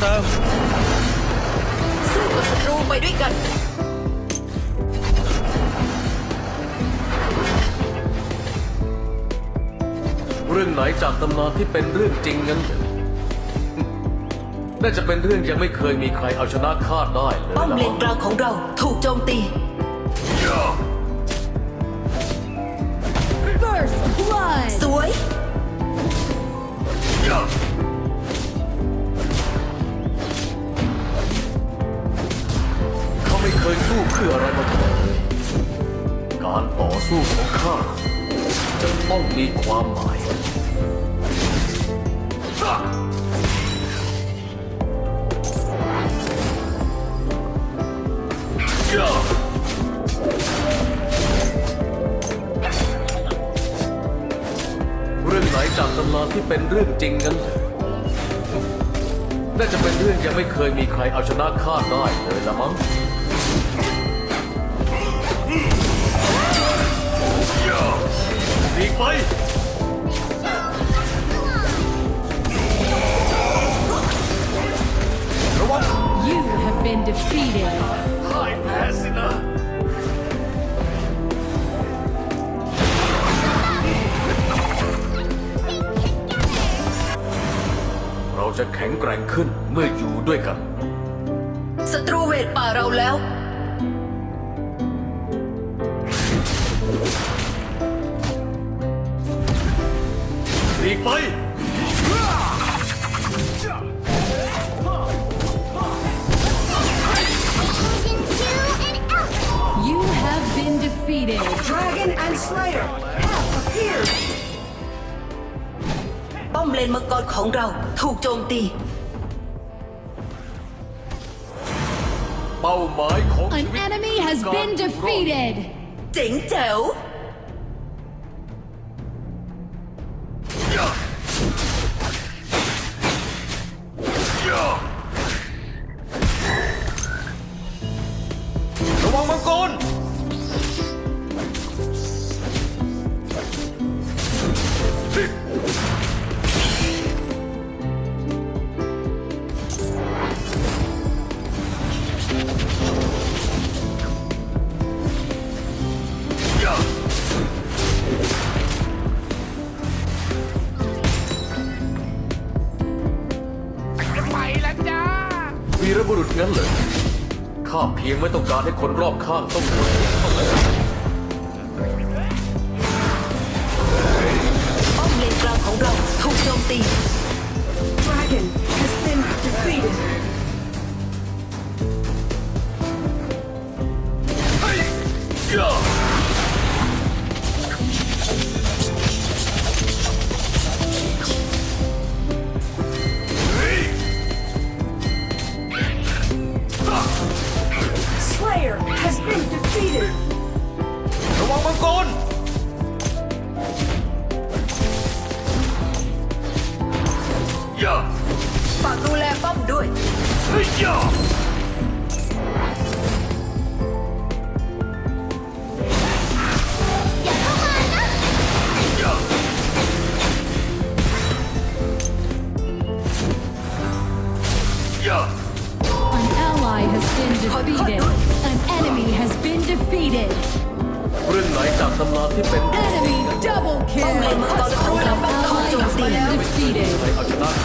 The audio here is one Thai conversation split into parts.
เติม สู้กับศัตรูไปด้วยกัน เรื่องไหนจากตำนานที่เป็นเรื่องจริงงั้นเหรอน่าจะเป็นเรื่องยังไม่เคยมีใครเอาชนะข้าได้เลยป้อมละเลมั้นงกลางของเราถูกโจมตี First ไม่เคยสู้เพื่ออะไรมาก่อนเลยการต่อสู้ของข้าจะต้องมีความหมายเรื่องไหนจากตำนานที่เป็นเรื่องจริงงั้นเหรอน่าจะเป็นเรื่องยังไม่เคยมีใครเอาชนะข้าได้เลยละมั้ง หลีกไป You have been defeated. พ่ายแพ้สินะเราจะแข็งแกร่งขึ้นเมื่ออยู่ด้วยกัน ศัตรูเวทป่าเราแล้ว have appeared. ป้อมเลนมังกรของเราถูกโจมตี เป้าหมายของ An ชีวิต enemy has been defeated. เจ๋งแจ๋ว วีรบุรุษงั้นเลยข้าเพียงไม่ต้องการให้คนรอบข้างต้องทนเท่านั้นป้อมเลนกลางของเราถูกโจมตี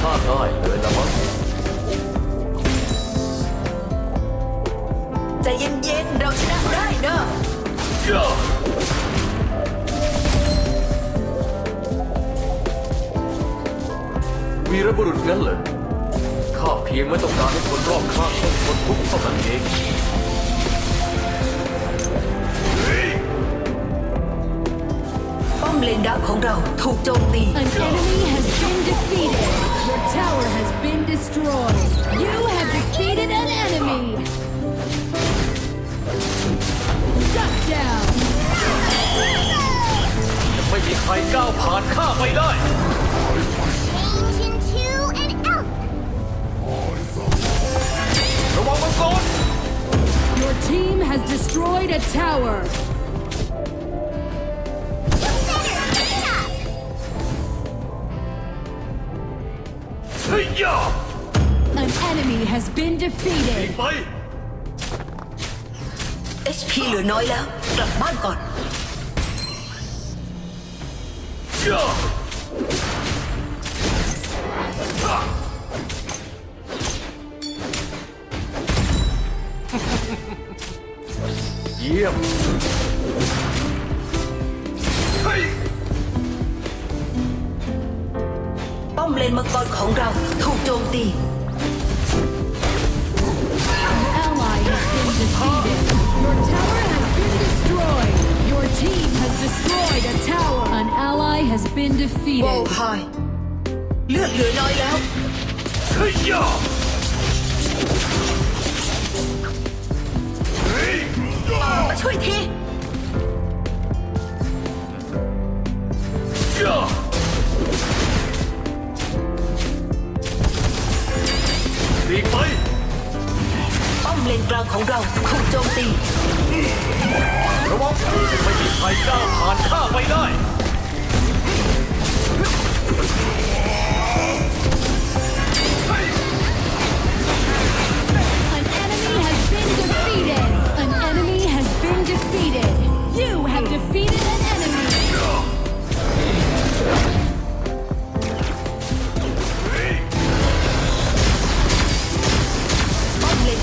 ข้าได้เลยละมั้งใจเย็นๆ เราชนะได้เนอะย่าวีรบุรุษงั้นเหรอข้าเพียงไม่ต้องการให้คนรอบข้างต้องทนทุกข์เท่านั้นเองป้อมเลนดักของเราถูกโจมตี An enemy has been defeated. Your tower has been destroyed. You have defeated an enemy. Shut down. ไม่มีใครก้าวผ่านข้าไปได้ ระวังมังกร Your team has destroyed a tower. An enemy has been defeated. HP lửa nói là đặt ban còn. yeah. เลนมังกรของเราถูกโจมตี Ally has been defeated. Your tower has been destroyed. Your team has destroyed a tower. An ally has been โว defeated. พายเลือดเหลือน้อยแล้ว เฮ้ยย่าเฮ้ยย่ามาช่วยทีย่า หนีไป ป้อมเลนกลางของเราถูกโจมตี ระวังไม่มีใครก้าว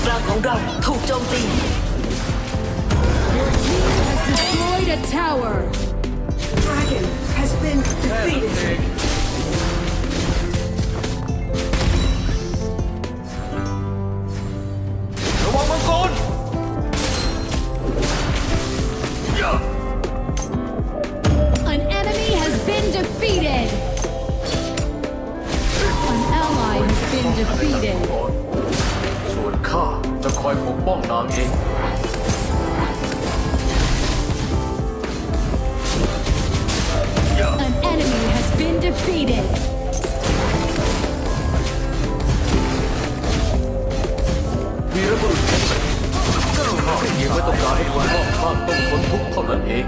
กลางของเราถูกโจมตี Your team has destroyed a tower. Dragon has been แค่นั้น defeated. เองระวังมังกรย่า An enemy has been defeated. An ally has been defeated. ส่วนข้าจะคอยปกป้องนางเอง An enemy has been defeated. วีรบุรุษแข็งแกร่งข้าเพียงไม่ต้องการให้คนรอบข้างต้องทนทุกข์เท่านั้นเอง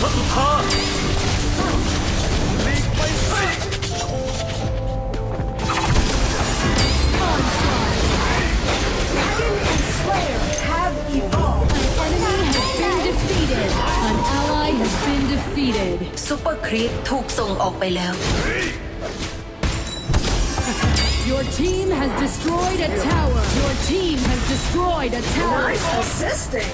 พระสุธาหนีไปให้ Onslaught. Dragon and Slayer have evolved. An enemy has been defeated. An ally has been defeated. ซูเปอร์ครีปถูกส่งออกไปแล้ว Your team has destroyed a tower. Your team has destroyed a tower. Nice assisting.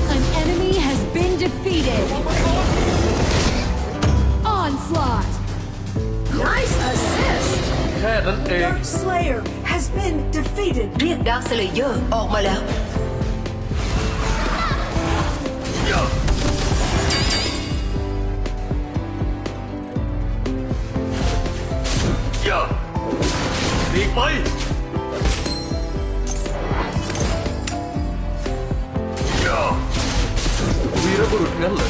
An enemy has been defeated. Onslaught. Nice assist. แค่นั้นเอง Dark Slayer has been defeated. เรียกดาร์คสเลเยอร์ออกมาแล้ว ย่าย่าหนีไป รบุรุษงั้นเหรอ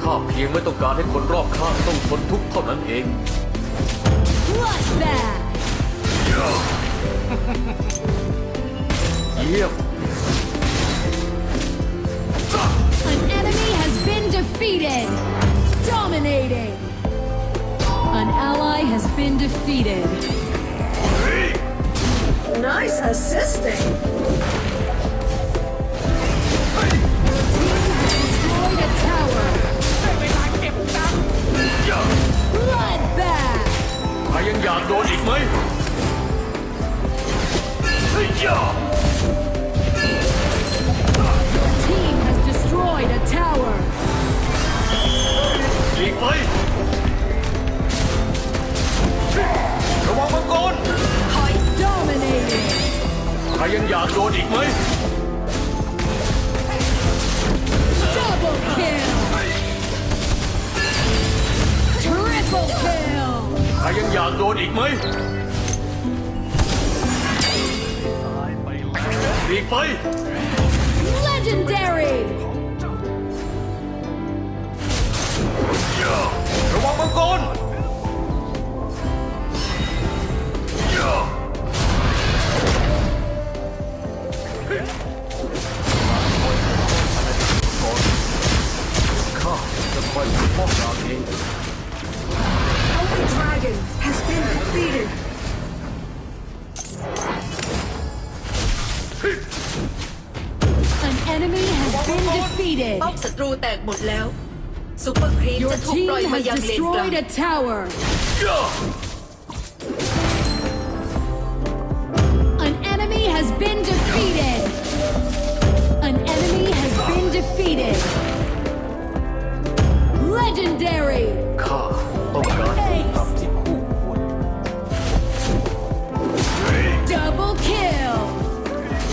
ข้าเพียงไม่ต้องการให้คนรอบข้างต้องทนทุกข์เท่านั้นเอง Bloodbath. เยี่ยม An enemy has been defeated. Dominating. An ally has been defeated. Nice assisting. ยังอยากโดนอีกไหม Double kill. Triple kill. ใครยังอยากโดนอีกไหมอีกไป Legendary. enemy has been defeated. ป้อมศัตรูแตกหมดแล้วซูเปอร์ครีม Your จะถูก team ปล่อยมา has ยังเลนกลาง destroyed a tower. An enemy has been defeated. An enemy has been defeated. Legendary. ข้าต้องการทำที่คู่ควร Double kill.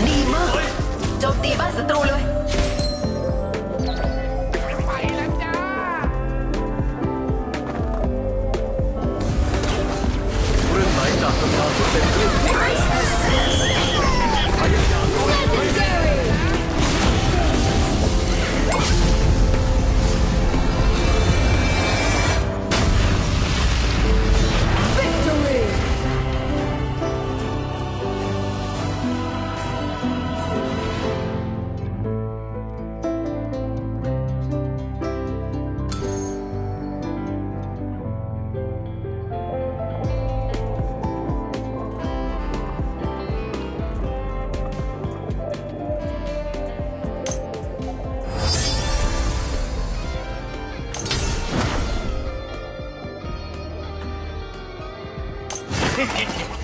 ดีมากโจมตีบ้านศัตรูเลย Get you.